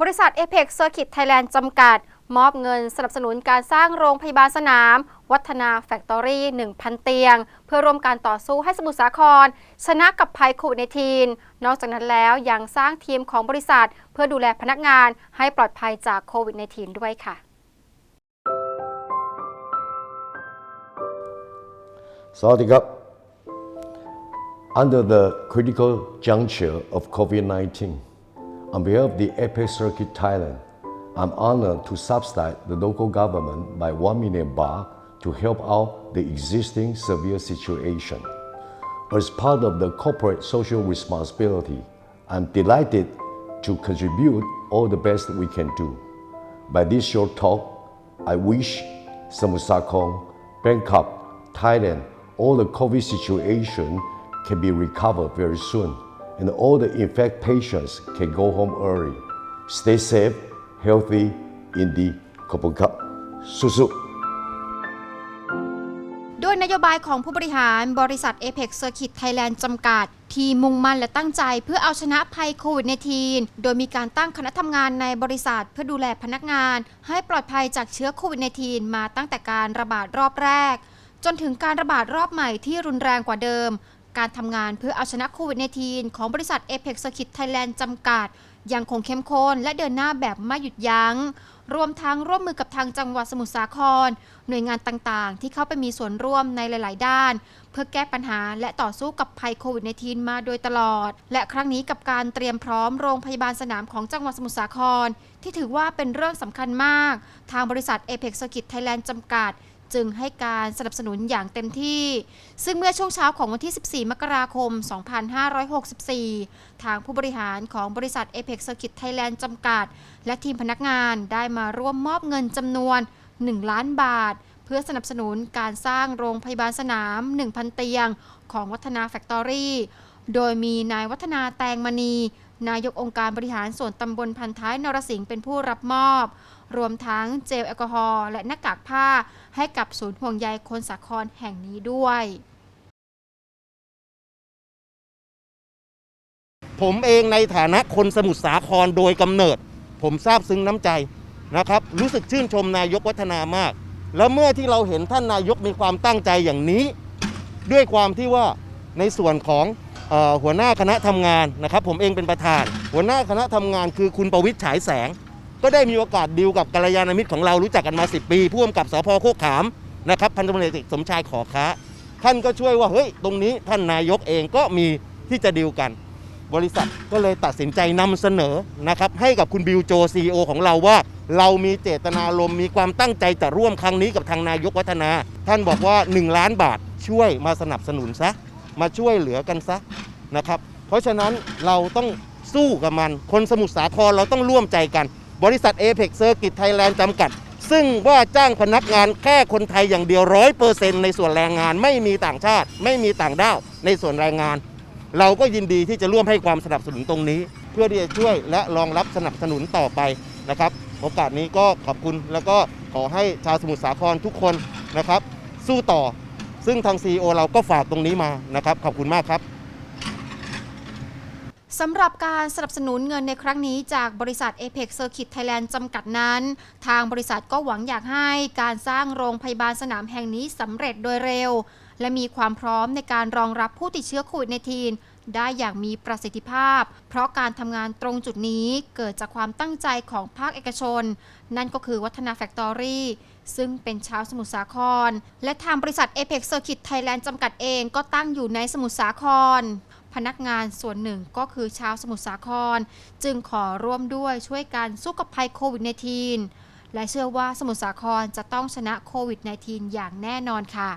บริษัท Apex Circuit Thailand จำกัด มอบเงินสนับสนุนการสร้างโรงพยาบาลสนาม วัฒนาแฟคทอรี่ 1,000 เตียง เพื่อร่วมการต่อสู้ให้สมุทรสาคร ชนะกับภัยโควิด -19 นอกจากนั้นแล้วยังสร้างทีมของบริษัท เพื่อดูแลพนักงานให้ปลอดภัยจากโควิด -19 ด้วยค่ะ Sawadee Under the critical juncture of COVID-19, on behalf of the Apex Circuit Thailand, I'm honored to subsidize the local government by 1 million baht to help out the existing severe situation. As part of the corporate social responsibility, I'm delighted to contribute all the best we can do. By this short talk, I wish Samut Sakong, Bangkok, Thailand, all the COVID situation can be recovered very soon, and all the infected patients can go home early. Stay safe, healthy, in the Kopongkap. Susu. โดยนโยบายของผู้บริหารบริษัท Apex Circuit Thailand จำกัด ที่มุ่งมั่นและตั้งใจเพื่อเอาชนะภัยโควิด -19 โดยมีการตั้งคณะทำงานในบริษัทเพื่อดูแลพนักงาน ให้ปลอดภัยจากเชื้อโควิด -19 มาตั้งแต่การระบาดรอบแรก จนถึงการระบาดรอบใหม่ที่รุนแรงกว่าเดิม การทำงานเพื่อเอาชนะโควิด -19 ของบริษัท Apex Circuit Thailand จำกัด ยังคงเข้มข้นและเดินหน้าแบบไม่หยุดยัง้ง รวมทั้งร่วมมือกับทางจังหวัดสมุทรสาคร หน่วยงานต่างๆ ที่เข้าไปมีส่วนร่วมในหลาย ๆ ด้าน เพื่อแก้ปัญหาและต่อสู้กับภัยโควิด -19 มาโดยตลอด และครั้งนี้กับการเตรียมพร้อมโรงพยาบาลสนามของจังหวัดสมุทรสาคร ที่ถือว่าเป็นเรื่องสำคัญมาก ทางบริษัท Apex Circuit Thailand จำกัด จึงให้การสนับสนุนอย่างเต็มที่ ซึ่งเมื่อช่วงเช้าของวันที่ 14 มกราคม 2564 ทางผู้บริหารของบริษัท Apex Circuit Thailand จำกัด และทีมพนักงานได้มาร่วมมอบเงินจำนวน 1 ล้านบาท เพื่อสนับสนุนการสร้างโรงพยาบาลสนาม 1,000 เตียง ของวัฒนาแฟคทอรี่โดยมีนายวัฒนาแตงมณี นายกองค์การบริหารส่วนตำบลพันท้ายนรสิงห์เป็นผู้รับมอบ รวมทั้งเจลแอลกอฮอล์และหน้ากากผ้า ให้กับศูนย์ห่วงใยคนสาครแห่งนี้ด้วยผมเองในฐานะคนสมุทรสาครโดยกำเนิด ผมซาบซึ้งน้ำใจนะครับ รู้สึกชื่นชมนายกวัฒนามาก แล้วเมื่อที่เราเห็นท่านนายกมีความตั้งใจอย่างนี้ ด้วยความที่ว่าในส่วนของออหัวหน้าคณะทำงานนะครับ ผมเองเป็นประธาน หัวหน้าคณะทำงานคือคุณประวิทย์ฉายแสง ก็ได้มีโอกาสดีลกับกัลยาณมิตรของเรารู้จักกันมา 10 ปีผู้กำกับสพโคกขามนะครับพันตำรวจเอกสมชายขอค้า ท่านก็ช่วยว่าเฮ้ยตรงนี้ท่านนายกเองก็มีที่จะดีลกัน บริษัทก็เลยตัดสินใจนำเสนอนะครับให้กับคุณบิวโจซีอของเราว่า เรามีเจตนารมมีความตั้งใจจะร่วมครั้งนี้กับทางนายกวัฒนา ท่านบอกว่า 1 ล้านบาทช่วยมาสนับสนุนซะมาช่วยเหลือกันซะนะครับเพราะฉะนั้นเราต้องสู้กับมัน คนสมุทรสาครเราต้องร่วมใจกัน บริษัท Apex Circuit Thailand จำกัด ซึ่งว่าจ้างพนักงานแค่คนไทยอย่างเดียวร้อยเปอร์เซ็นต์ในส่วนแรงงานไม่มีต่างชาติ ไม่มีต่างด้าวในส่วนแรงงาน เราก็ยินดีที่จะร่วมให้ความสนับสนุนตรงนี้ เพื่อที่จะช่วยและรองรับสนับสนุนต่อไปนะครับโอกาสนี้ก็ขอบคุณแล้วก็ขอให้ชาวสมุทรสาครทุกคนนะครับ สู้ต่อซึ่งทาง CEO เราก็ฝากตรงนี้มานะครับ ขอบคุณมากครับ สำหรับการสนับสนุนเงินในครั้งนี้จากบริษัท Apex Circuit Thailand จำกัดนั้น ทางบริษัทก็หวังอยากให้การสร้างโรงพยาบาลสนามแห่งนี้สำเร็จโดยเร็ว และมีความพร้อมในการรองรับผู้ติดเชื้อโควิด -19 ได้อย่างมีประสิทธิภาพ เพราะการทำงานตรงจุดนี้เกิดจากความตั้งใจของภาคเอกชน นั่นก็คือวัฒนาแฟคทอรี่ซึ่งเป็นชาวสมุทรสาคร และทางบริษัท Apex Circuit Thailand จำกัดเองก็ตั้งอยู่ในสมุทรสาคร พนักงานส่วนหนึ่งก็คือชาวสมุทรสาคร จึงขอร่วมด้วยช่วยกันสู้กับภัยโควิด -19 และเชื่อว่าสมุทรสาครจะต้องชนะโควิด -19 อย่างแน่นอนค่ะ